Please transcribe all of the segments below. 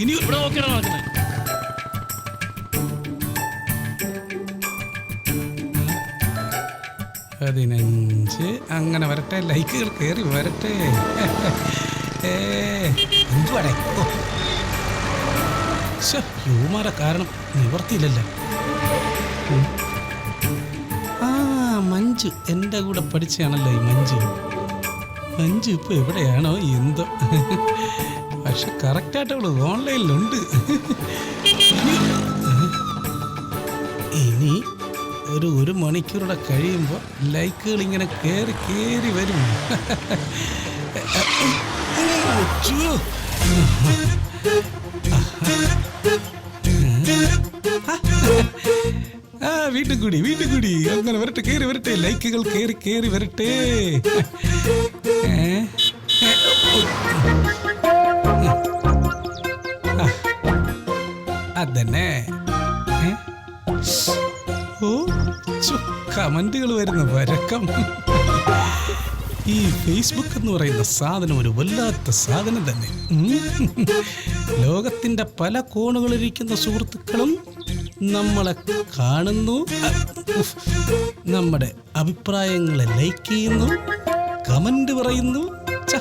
ഇനി ഇവിടെ നോക്കിയാണ് നടക്കുന്നത് പതിനഞ്ച്. അങ്ങനെ വരട്ടെ ലൈക്കുകൾ കയറി വരട്ടെ. എന്തുവാടേ? ഹ്യൂമറ കാരണം നിവർത്തിയില്ലല്ലോ. ആ മഞ്ജു എന്റെ കൂടെ പഠിച്ചാണല്ലോ ഈ മഞ്ജു. മഞ്ജു ഇപ്പോൾ എവിടെയാണോ എന്തോ? പക്ഷെ കറക്റ്റായിട്ട് അവൾ ഓൺലൈനിലുണ്ട് ഇനി ഒരു ഒരു മണിക്കൂറുടെ കഴിയുമ്പോൾ ലൈക്കുകൾ ഇങ്ങനെ കയറി കയറി വരും. ആ വീട്ടിൽ കൂടി വീട്ടിൽ കൂടി. അങ്ങനെ വരട്ടെ കയറി വരട്ടെ. ലൈക്കുകൾ കയറി കയറി വരട്ടെ. അതന്നെ? ഓ കമന്റുകൾ വരുന്ന വരക്കം. ഈ ഫേസ്ബുക്ക് എന്ന് പറയുന്ന സാധനം ഒരു വല്ലാത്ത സാധനം തന്നെ. ലോകത്തിന്റെ പല കോണുകളിലിരിക്കുന്ന സുഹൃത്തുക്കളും നമ്മളെ കാണുന്നു. നമ്മുടെ അഭിപ്രായങ്ങളെ ലൈക്ക് ചെയ്യുന്നു. കമന്റ് പറയുന്നു. ഛ.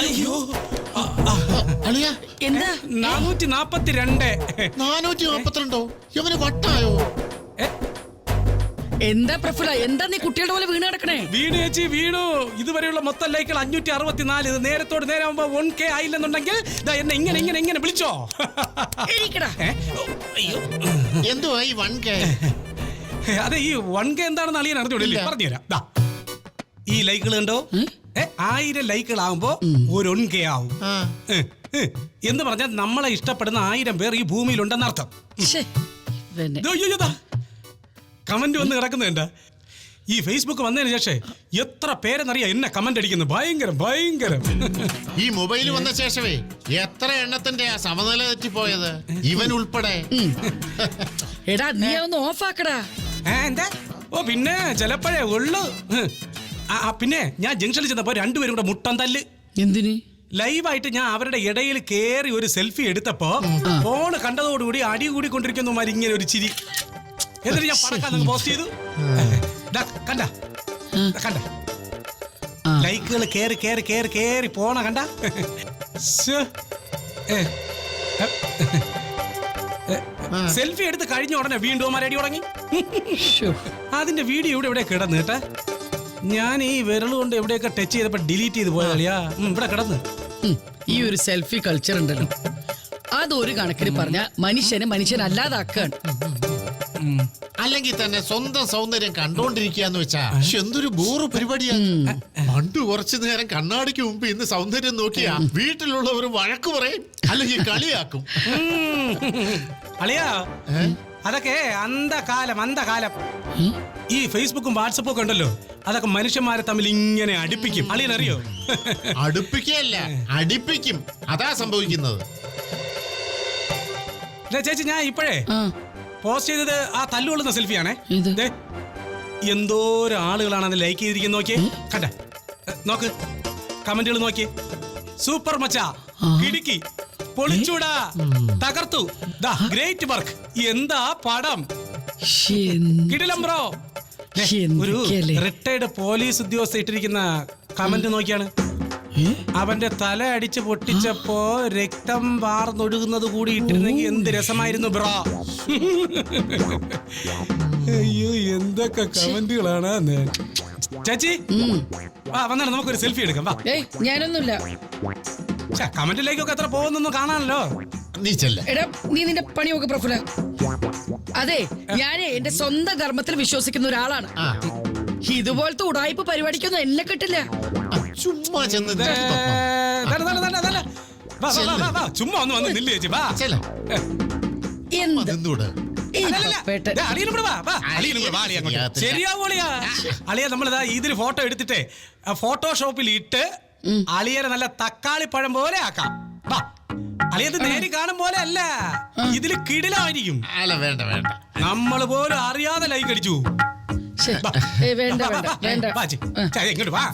അയ്യോ. അളിയ എന്താ നാനൂറ്റി നാപ്പത്തിരണ്ട്. നാനൂറ്റി നാപ്പത്തിരണ്ടോ? ഇവന് വട്ടായോ? എന്താ പ്രഫുല എന്താ നീ കുട്ടികളുടെ പോലെ വീണ് കിടക്കണേ? വീണു ചേച്ചി വീണു. ഇതുവരെയുള്ള മൊത്തം ലൈക്കുകൾ അഞ്ഞൂറ്റി അറുപത്തിനാല് ഇത് നേരത്തോട് നേരെ ആകുമ്പോ വൺ കെ ആയില്ലെന്നുണ്ടെങ്കിൽ ദാ എന്നെ ഇങ്ങനെ ഇങ്ങനെ ഇങ്ങനെ വിളിച്ചോ? എണീക്കടാ ഏ? അയ്യോ. എന്തുവാ ഈ വൺ കെ അതെ ഈ വൺ കെ എന്താണെന്ന് അളിയൻ അറിഞ്ഞോടില്ലേ ഇല്ല. പറഞ്ഞുതരാം ദാ ഈ ലൈക്കുകൾ ഉണ്ടോ ഏ? ആയിരം ലൈക്കുകൾ ആകുമ്പോ ഒരു ഒൺ കെ ആവും. ആ. ഏ, ഏ, എന്ന് പറഞ്ഞാൽ നമ്മളെ ഇഷ്ടപ്പെടുന്ന ആയിരം പേർ ഈ ഭൂമിയിൽ ഉണ്ടെന്നർത്ഥം 对，对，对，对。ഇവനെ. കമന്റ് വന്ന് കിടക്കുന്നുണ്ട് ഈ ഫേസ്ബുക്ക് വന്നതിന് ശേഷം എത്ര പേരെന്നറിയാം എന്നെ കമന്റ് അടിക്കുന്നു ഭയങ്കരം ഭയങ്കരം. ഈ മൊബൈൽ വന്ന ശേഷമേ എത്ര എണ്ണത്തിന്റെ ആ സമനില തെറ്റിപ്പോയത്? ഇവൻ ഉൾപ്പെടെ. എടാ നീ ഒന്ന് ഓഫാക്കടാ എന്താ? ഓ പിന്നെ ചിലപ്പോഴേ ഉള്ളു. ആ, പിന്നെ ഞാൻ ജംഗ്ഷനിൽ ചെന്നപ്പോ രണ്ടുപേരും കൂടെ മുട്ടം തല്ല്. എന്തിന്? ലൈവായിട്ട് ഞാൻ അവരുടെ ഇടയിൽ കയറി ഒരു സെൽഫി എടുത്തപ്പോ ഫോണ് കണ്ടതോടുകൂടി അടി കൂടി കൊണ്ടിരിക്കുന്നു ഇങ്ങനെ ഒരു ചിരി. എന്നിട്ട് ഞാൻ പടക്കാൻ പോസ്റ്റ് ചെയ്തു. ദാ, കണ്ട? ദാ, കണ്ട. ലൈക്കുകൾ കേറി കേറി കേറി കേറി പോണ കണ്ട? ശ്ശോ. ഏ, ഏ, ഏ, സെൽഫി എടുത്ത് കഴിഞ്ഞ ഉടനെ വീണ്ടും അടി തുടങ്ങി. അതിന്റെ വീഡിയോ ഇവിടെ ഇവിടെ കിടന്ന് കേട്ടാ. ഞാൻ ഈ വിരൽ കൊണ്ട് എവിടെയൊക്കെ ടച്ച് ചെയ്തപ്പോ ഡിലീറ്റ് ചെയ്ത് പോയതാളിയാ ഇവിടെ കിടന്ന്. ഉം, ഈ ഒരു സെൽഫി കൾച്ചർ ഉണ്ടല്ലോ. അതൊരു കണക്കിന് പറഞ്ഞ മനുഷ്യനെ മനുഷ്യനല്ലാതാക്കാണ്. അല്ലെങ്കിൽ തന്നെ സ്വന്തം സൗന്ദര്യം കണ്ടോണ്ടിരിക്കാന്ന് വെച്ചാ. എന്തൊരു ബോറ് പരിപാടിയാണ് പണ്ട് കുറച്ചു നേരം കണ്ണാടിക്ക് മുമ്പ് ഇന്ന് സൗന്ദര്യം നോക്കിയാ വീട്ടിലുള്ളവർ വഴക്ക് പറയും അല്ലെങ്കിൽ കളിയാക്കും. അളിയാ അതൊക്കെ അന്ധകാലം അന്ധകാലം. ഈ ഫേസ്ബുക്കും വാട്സപ്പും ഒക്കെ ഉണ്ടല്ലോ അതൊക്കെ മനുഷ്യന്മാരെ തമ്മിൽ ഇങ്ങനെ അടുപ്പിക്കും. അളിയനറിയോ? അടുപ്പിക്കല്ല അടിപ്പിക്കും. അതാ സംഭവിക്കുന്നത്. ചേച്ചി ഞാൻ ഇപ്പോഴേ പോസ്റ്റ് ചെയ്തത് ആ തല്ലുകൊള്ളുന്ന സെൽഫിയാണേ. ഇത്? ദേ, എന്തോരം ആളുകളാണ് അത് ലൈക്ക് ചെയ്തിരിക്കുന്നത് നോക്കിയേ. കണ്ട. നോക്ക്. കമന്റുകൾ നോക്കിയേ. സൂപ്പർ മച്ചാ. കിടുക്കി. പൊളിച്ചൂടാ. തകർത്തു. ദാ ഗ്രേറ്റ് വർക്ക് എന്താ പടം? ശ്ശേ, എന്ത് കിടിലം ബ്രോ ദേ, ഒരു എന്തൊക്കെയല്ലേ? റിട്ടയർഡ് പോലീസ് ഉദ്യോഗസ്ഥ ഇട്ടിരിക്കുന്ന കമന്റ് നോക്കിയാണ്. അവന്റെ തല അടിച്ച് പൊട്ടിച്ചപ്പോ രക്തം വാർന്നൊഴുകുന്നത് കൂടി ഇട്ടിരുന്നെങ്കിൽ എന്ത് രസമായിരുന്നു ബ്രാ? അയ്യോ എന്തൊക്കെ കമന്റുകളാണ് ചേച്ചി വാ വന്നാണ് നമുക്കൊരു സെൽഫി എടുക്കാം വാ. ഞാനൊന്നുമില്ല. കമന്റിലേക്കൊക്കെ എത്ര പോകുന്നൊന്നും കാണാനല്ലോ. നീ ചെല്ല. എടാ നീ നിന്റെ പണിയൊക്കെ പ്രഫുല അതെ ഞാനേ എന്റെ സ്വന്തം കർമ്മത്തിൽ വിശ്വസിക്കുന്ന ഒരാളാണ്. ആ. ഇതുപോലത്തെ ഉടായ്പ പരിപാടിക്കൊന്നും എന്നെ കിട്ടില്ല. ചുമ്മാ ചെന്ന് ദേ. വാ, വാ, വാ, വാ, വാ. ചുമ്മാ ഒന്ന് വന്ന് നില്ല് ചേച്ചി വാ. ചെല്ല എന്ത്? അതെന്തൂടെ അല്ലല്ല, പപ്പേട്ടൻ. ദേ, അളിയനും കൂടെ വാ, വാ. അളിയനും കൂടെ വാ, അളിയ അങ്ങോട്ട്. ശരിയാകത്തില്ല. ശരിയാവും അളിയ അളിയ നമ്മളിതാ ഇതിന് ഫോട്ടോ എടുത്തിട്ടേ ഫോട്ടോഷോപ്പിൽ ഇട്ട് അളിയനെ നല്ല തക്കാളി പഴം പോലെ ആക്കാം. വാ. അളിയത് നേരി കാണും പോലെ അല്ല. ഇതിൽ കിടിലായിരിക്കും അല്ല വേണ്ട വേണ്ട. നമ്മൾ പോലും അറിയാതെ ലൈക്ക് അടിച്ചു. വേണ്ട വേണ്ട വേണ്ട. ഇങ്ങോട്ട് വാ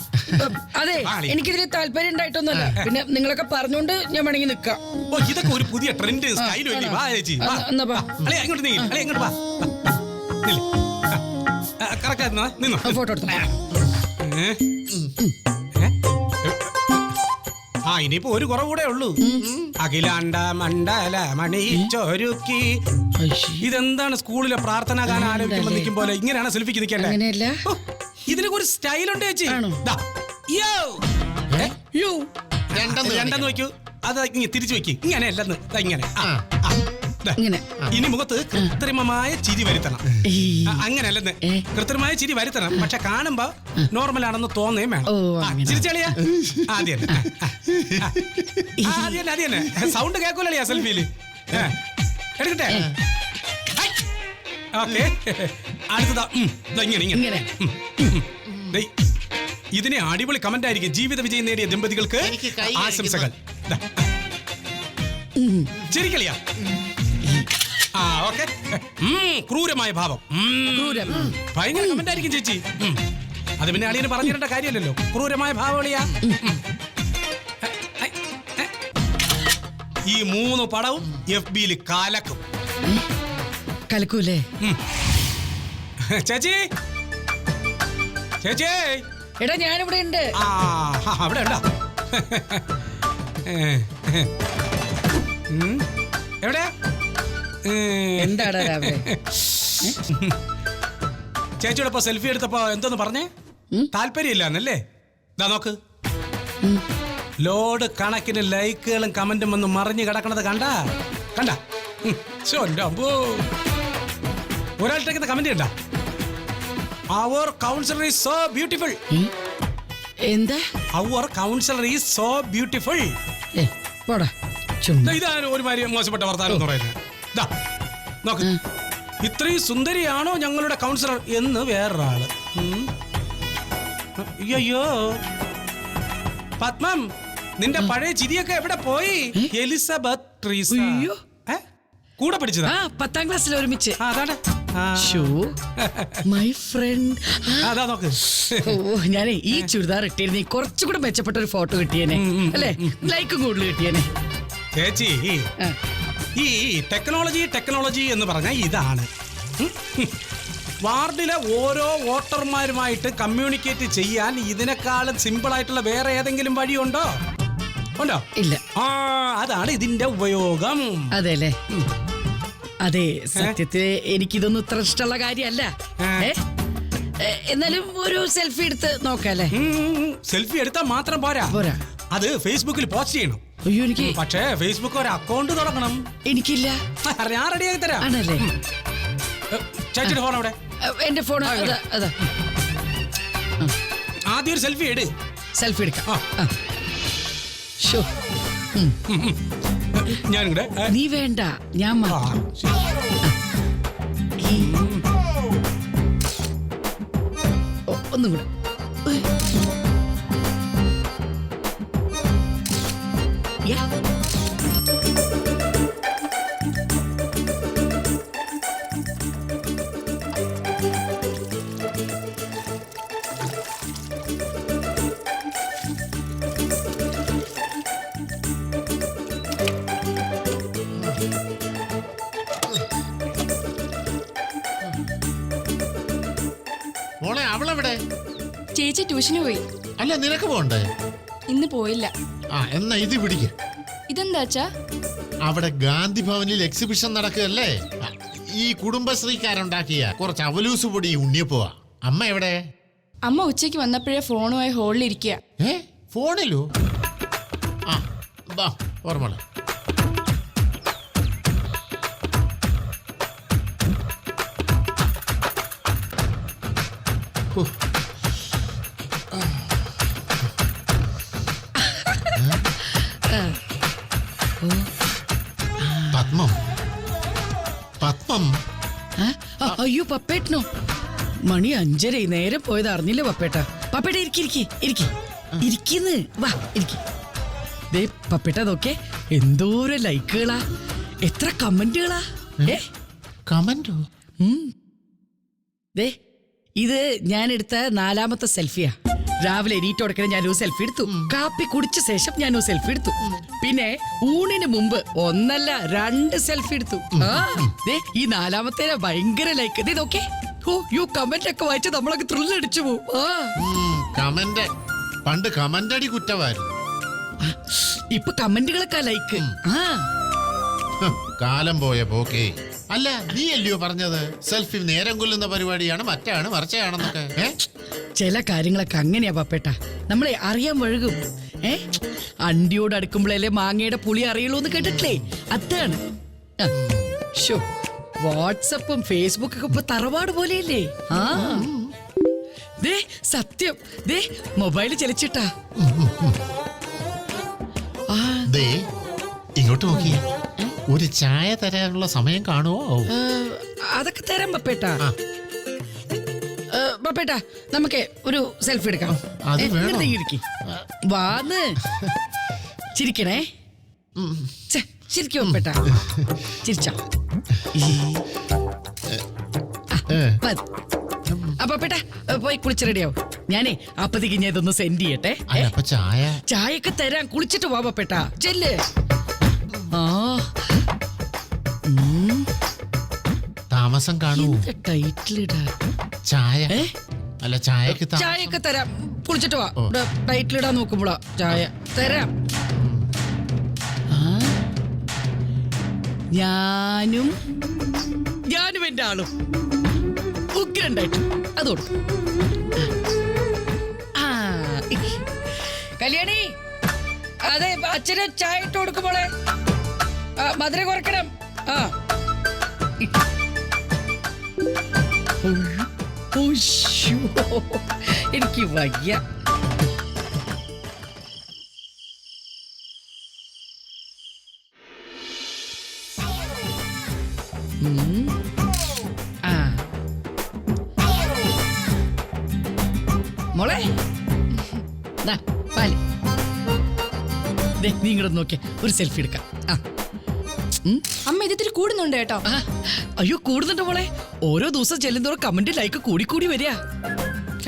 അതെ. എനിക്കിതിൽ താല്പര്യം ഉണ്ടായിട്ടൊന്നുമല്ല പിന്നെ നിങ്ങളൊക്കെ പറഞ്ഞോണ്ട് ഞാൻ വേണമെങ്കിൽ നിക്കാം ഓ ഇതൊക്കെ ഒരു പുതിയ ട്രെൻഡ് സ്റ്റൈൽ വാ ചേച്ചി നീ വാ കറക്റ്റ് നിന്നോ ഫോട്ടോ എടുത്തോ. ഇനിയിപ്പോ ഒരു കുറവ് കൂടെ ഉള്ളൂ. അഖിലാണ്ട മണ്ഡല മണിച്ചൊരുക്കി ഇതെന്താണ് സ്കൂളിലെ പ്രാർത്ഥനാ ഗാനം ആലോചിക്കുമ്പോ നിൽക്കും പോലെ? ഇങ്ങനെയാണ് സെൽഫിക്ക് നിൽക്കേണ്ടത്? അങ്ങനെയല്ല. ഓ, ഇതിനൊക്കെ ഒരു സ്റ്റൈലുണ്ട് ചേച്ചി. ആണോ? ദാ. യോ. ഏ? രണ്ടെന്ന് രണ്ടെന്ന് വെക്കൂ. അത് ഇങ്ങനെ തിരിച്ചു വെക്ക്. ഇങ്ങനെ അല്ലെന്ന് ദാ ഇങ്ങനെ. ആ, ആ. ഇങ്ങനെ. ഇനി മുഖത്ത് കൃത്രിമമായ ചിരി വരുത്തണം. അങ്ങനല്ലെന്ന് കൃത്രിമമായ ചിരി വരുത്തണം. പക്ഷെ കാണുമ്പോ നോർമൽ ആണെന്ന് തോന്നുകയും വേണം. ചിരിച്ചളിയാ? ആദ്യം ആദ്യം ആദ്യം സൗണ്ട് കേൾക്കൂലിയാ സെൽഫിയിൽ. എടുക്കട്ടെ? ഓക്കെ. അടുത്തതാ ഇങ്ങനെ ഇങ്ങനെ. ഇതിനെ അടിപൊളി കമന്റ് ആയിരിക്കും. ജീവിത വിജയം നേടിയ ദമ്പതികൾക്ക് എനിക്ക് ആശംസകൾ. ചിരിക്കളിയാ. ആ ഓക്കെ. ക്രൂരമായ ഭാവം. ഉം. ക്രൂരം. ഭയങ്കര കമന്റ് ആയിരിക്കും ചേച്ചി. ഉം. അത് പിന്നെ അളിയന് പറഞ്ഞിരേണ്ട കാര്യമല്ലല്ലോ. ക്രൂരമായ ഭാവളിയാ ഈ മൂന്ന് പടവും എഫ് ബിയിൽ കാലക്കും. കലക്കൂലേ ചേച്ചി. ചേച്ചി. എടാ ഞാനിവിടെ ഉണ്ട്. ആ അവിടെ ഉണ്ടോ? ഉം. എവിടെ എന്താടാ രാവിലെ? ചേച്ചിയുടെ ഇപ്പൊ സെൽഫി എടുത്തപ്പോ എന്തോന്ന് പറഞ്ഞേ? താല്പര്യമില്ലാന്നല്ലേ? ഇതാ നോക്ക്. ലോഡ് കണക്കിന് ലൈക്കുകളും കമന്റും വന്ന് മറിഞ്ഞു കിടക്കണത് കണ്ട? കണ്ട? ഒരാൾട്ടേക്കുന്ന കമന്റ് കണ്ട? അവർ കൗൺസിലർ ഈസ് സോ ബ്യൂട്ടിഫുൾ എന്താ? അവർ കൗൺസിലർ ഈസ് സോ ബ്യൂട്ടിഫുൾ ഇതാണ് പോടാ മാതിരി മോശപ്പെട്ട വർത്താനം എന്ന് പറയുന്നത്. ദാ, നോക്ക്. ഇത്രയും സുന്ദരിയാണോ ഞങ്ങളുടെ കൗൺസിലർ എന്ന് വേറൊരാൾ. ഉം. അയ്യോ പത്മം നിന്റെ പഴയ ചിരിയൊക്കെ എവിടെ പോയി? എലിസബത്ത് ട്രീസ. അയ്യോ. ഏ? കൂടെ പഠിച്ചതാ ആ പത്താം ക്ലാസ്സിൽ ഒരുമിച്ച്. ആ, അതാണ്. ആ. ഷോ മൈ ഫ്രണ്ട് അതാ നോക്ക്. ഓ ഞാനേ ഈ ചുരിദാർ ഇട്ടിരുന്നേ കുറച്ചുകൂടെ മെച്ചപ്പെട്ട ഒരു ഫോട്ടോ കിട്ടിയേനെ. അല്ലേ? ലൈക്കും കൂടുതൽ കിട്ടിയേനെ. ചേച്ചി ആ, ഈ ടെക്നോളജി ടെക്നോളജി എന്ന് പറഞ്ഞാൽ ഇതാണ്. വാർഡിലെ ഓരോ വോട്ടർമാരുമായിട്ട് കമ്മ്യൂണിക്കേറ്റ് ചെയ്യാൻ ഇതിനേക്കാളും സിമ്പിൾ ആയിട്ടുള്ള വേറെ ഏതെങ്കിലും വഴിയുണ്ടോ? ഉണ്ടോ? ഇല്ല. ആ അതാണ് ഇതിന്റെ ഉപയോഗം. അതെ അല്ലേ അതെ സത്യത്തിൽ എനിക്കിതൊന്നും ഇത്ര ഇഷ്ടമുള്ള കാര്യമല്ല. എന്നാലും ഒരു സെൽഫി എടുത്ത് നോക്കാല്ലേ? സെൽഫി എടുത്താൽ മാത്രം പോരാ. പോരാ. അത് ഫേസ്ബുക്കിൽ പോസ്റ്റ് ചെയ്യണം. അയ്യോ എനിക്ക് പക്ഷേ ഫേസ്ബുക്ക് ഒരു അക്കൗണ്ട് തുടങ്ങണം എനിക്കില്ല. ഞാൻ റെഡിയാക്കി തരാം. ആണല്ലേ? ചേച്ചിയുടെ ഫോൺ അവിടെ. എന്റെ ഫോൺ ആദ്യം ഒരു സെൽഫി എടു സെൽഫി എടുക്കാം. ഞാൻ ഏ, നീ വേണ്ട ഞാൻ മാത്രം. ഒന്നും കൂടെ മോളെ അവളെവിടെ? ചേച്ചി ട്യൂഷന് പോയി. അല്ല നിനക്ക് പോണ്ടേ? ഇന്ന് പോയില്ല. ആ എന്നാ ഇത് പിടിക്ക. ഇതെന്താച്ചാ അവിടെ ഗാന്ധി ഭവനിൽ എക്സിബിഷൻ നടക്കുകയല്ലേ? ഈ കുടുംബശ്രീക്കാരുണ്ടാക്കിയ കുറച്ച് അവലൂസ് പൊടി ഉണ്ണിയപ്പോവാ. അമ്മ എവിടെ? അമ്മ ഉച്ചയ്ക്ക് വന്നപ്പോഴേ ഫോണുമായി ഹോളിൽ ഇരിക്കുക ഏ ഫോണിലോ? ആ ബാ ഓർമ്മ പത്മം. പത്മം. അയ്യോ പപ്പേട്ടനോ. മണി അഞ്ചര നേരം പോയത് അറിഞ്ഞില്ല പപ്പേട്ട? പപ്പേട്ട ഇരിക്കി ഇരിക്കി ഇരിക്കിന്ന്. വാ ഇരിക്കി. ദേ പപ്പേട്ട അതൊക്കെ എന്തോരം ലൈക്കുകളാ. എത്ര കമന്റുകളാ ഏ? കമന്റോ. ദേ ഇത് ഞാൻ എടുത്ത നാലാമത്തെ സെൽഫിയാ. രാവിലെ എണീറ്റ് കൊടുക്കണ ഞാൻ ഒരു സെൽഫി എടുത്തു. കാപ്പി കുടിച്ച ശേഷം ഞാൻ ഒരു സെൽഫി എടുത്തു. പിന്നെ ഊണിന് മുമ്പ് ഒന്നല്ല രണ്ട് സെൽഫി എടുത്തു. ആ ദേ ഈ നാലാമത്തെ ഭയങ്കര ലൈക്ക് ഇതൊക്കെ നോക്കേ ഓ യു കമന്റ് ഒക്കെ വായിച്ച് നമ്മളൊക്കെ ത്രില്ല് അടിച്ചു പോവും. ആ. കമന്റ് പണ്ട് കമന്റ് അടി കുറ്റമായിരുന്നു. ഇപ്പൊ കമന്റുകളൊക്കെ ലൈക്ക് ആ. ഹ്, കാലം പോയ പോക്കേ. അല്ല നീ അല്ലയോ പറഞ്ഞത്? സെൽഫി നേരം കൊല്ലുന്ന പരിപാടിയാണ് മറ്റാണ് മറച്ചയാണെന്നൊക്കെ. ചില കാര്യങ്ങളൊക്കെ അങ്ങനെയാ പപ്പേട്ട. നമ്മളെ അറിയാൻ വഴുകും. ഏ? അണ്ടിയോട് അടുക്കുമ്പോഴല്ലേ മാങ്ങയുടെ പുളി അറിയുള്ളൂ എന്ന് കേട്ടിട്ടില്ലേ? അതാണ്. ശോ വാട്സപ്പും ഫേസ്ബുക്കും ഒക്കെ ഇപ്പൊ തറവാട് പോലെയല്ലേ? ആ. ദേ സത്യം. ദേ മൊബൈൽ ചലിച്ചിട്ടാ. ദേ ഇങ്ങോട്ട് നോക്കിയേ ഒരു ചായ തരാനുള്ള സമയം കാണുമോ അതൊക്കെ തരാം പപ്പേട്ട ആ. നമുക്ക് ഒരു സെൽഫി എടുക്കാം. അത് വേണം? വാന്ന് ചിരിക്കണേ. ശരിക്കും പപ്പേട്ട ചിരിച്ചോ. അപ്പൊ പേട്ട പോയി കുളിച്ച് റെഡിയാവും ഞാനേ അപ്പത്തേക്ക് ഞാൻ ഇതൊന്ന് സെൻഡ് ചെയ്യട്ടെ. ചായ ചായയൊക്കെ തരാം കുളിച്ചിട്ട് വാ പപ്പേട്ട ചെല്ല്. ആ. താമസം കാണുമോ? ടൈറ്റിലിടാ? ചായ. അല്ല ചായക്ക് ചായയൊക്കെ തരാം. കുളിച്ചിട്ട് വാ. ടൈറ്റിൽ ടൈറ്റിലിടാൻ നോക്കുമ്പോളാ ചായ. തരാം. ഞാനും ഞാനും എന്റെ ആളും ഉഗ്രണ്ടായിട്ട് അതോട് കല്യാണി അതെ അച്ഛന് ചായ ഇട്ട് കൊടുക്കുമ്പോളെ മധുര കുറക്കണം എനിക്ക് വയ്യ. മോളെ. പാൽ. നീ ഇങ്ങോട്ട് നോക്കിയ. ഒരു സെൽഫി എടുക്കാം. ആ. ഇതിത്തിരി കൂടുന്നുണ്ട് കേട്ടോ. ആ, അയ്യോ കൂടുന്നുണ്ട് മോളെ. ഓരോ ദിവസം ചെല്ലുന്നതോറും കമന്റ് ലൈക്ക് കൂടി കൂടി വരിക.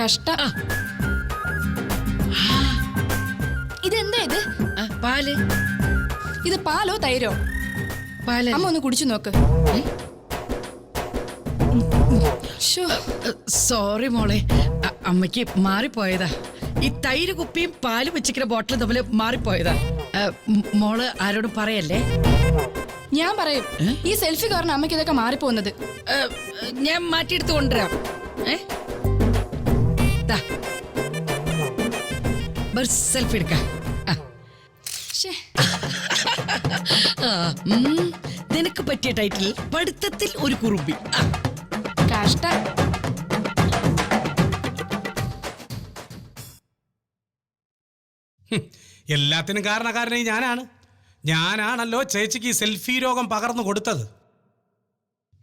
കഷ്ട. ആ. ഇതെന്താ ഇത്? ആ, പാൽ. ഇത് പാലോ തൈരോ? പാൽ. അമ്മ ഒന്ന് കുടിച്ചു നോക്ക്. ശ്ശോ, സോറി മോളെ. അ- അമ്മയ്ക്ക് മാറിപ്പോയതാ. ഈ തൈര് കുപ്പിയും പാലും വെച്ചിരിക്കുന്ന ബോട്ടിലും തമ്മിൽ മാറിപ്പോയതാ. ആ, മ്- മോൾ ആരോടും പറയല്ലേ? ഞാൻ പറയും ഈ സെൽഫി കാരണം അമ്മയ്ക്ക് ഇതൊക്കെ മാറിപ്പോകുന്നത്. ഞാൻ മാറ്റിയെടുത്ത് കൊണ്ടുവരാം. ഏ? സെൽഫി എടുക്കാം. നിനക്ക് പറ്റിയ ടൈറ്റിൽ പഠിത്തത്തിൽ ഒരു കുറുമ്പി. കഷ്ട. എല്ലാത്തിനും കാരണക്കാരനെ ഞാനാണ്. ഞാനാണല്ലോ ചേച്ചിക്ക് ഈ സെൽഫി രോഗം പകർന്നു കൊടുത്തത്.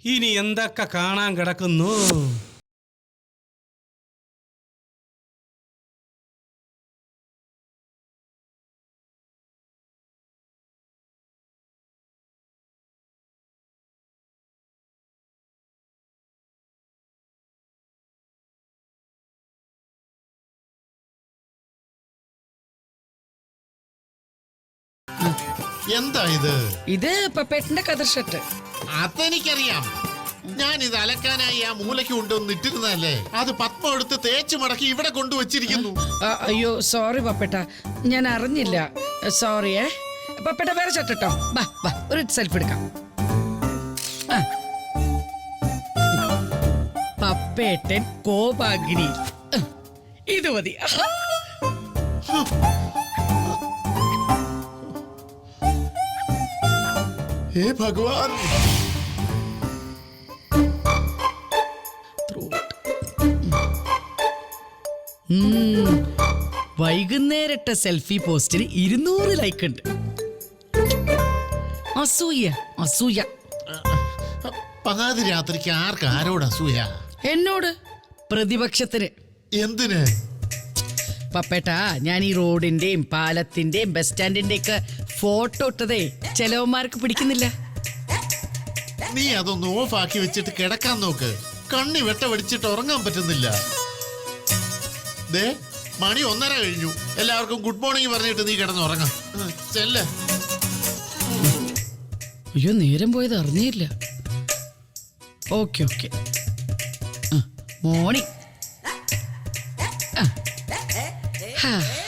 ഇനി എന്തൊക്കെ കാണാൻ കിടക്കുന്നു? എന്താ ഇത്? ഇത് പപ്പേട്ടന്റെ കതിർ ഷർട്ട് അതെനിക്കറിയാം. ഞാൻ ഇത് അലക്കാനായി ആ മൂലയ്ക്ക് കൊണ്ടുവന്ന് ഇട്ടിരുന്നല്ലേ അത് പത്മ എടുത്ത് തേച്ച് മടക്കി ഇവിടെ കൊണ്ടുവച്ചിരിക്കുന്നു. ആ, അയ്യോ സോറി പപ്പേട്ട. ഞാൻ അറിഞ്ഞില്ല. സോറി സോറിയേ പപ്പേട്ട വേറെ കേട്ടോ വാ വാ ഒരു സെൽഫി എടുക്കാം. ആ. പപ്പേട്ടൻ കോപാഗ്നി. ഇത് മതി. ഹേ. ഭഗവാൻ. भगवान വൈകുന്നേരത്തെ സെൽഫി പോസ്റ്റിന് ഇരുന്നൂറ് ലൈക്ക് ഉണ്ട്. അസൂയ അസൂയ. പകാതി രാത്രിക്ക് ആർക്ക് ആരോട് അസൂയ? എന്നോട്? പ്രതിപക്ഷത്തിന്. എന്തിന്? പപ്പേട്ടാ ഞാൻ ഈ റോഡിന്റെയും പാലത്തിന്റെയും ബസ് സ്റ്റാൻഡിന്റെയും ഒക്കെ ഫോട്ടോ ഇട്ടതേ ചെലവന്മാർക്ക് പിടിക്കുന്നില്ല. നീ അതൊന്ന് ഓഫ് ആക്കി വെച്ചിട്ട് കിടക്കാൻ നോക്ക്. കണ്ണി വെട്ട വെടിച്ചിട്ട് ഉറങ്ങാൻ പറ്റുന്നില്ല. ദേ മണി ഒന്നര കഴിഞ്ഞു. എല്ലാവർക്കും ഗുഡ് മോർണിംഗ് പറഞ്ഞിട്ട് നീ കിടന്ന് ഉറങ്ങാം. ചെല്ല്. അയ്യോ നേരം പോയത് അറിഞ്ഞില്ല. Okay okay. മോർണിംഗ്. Yeah.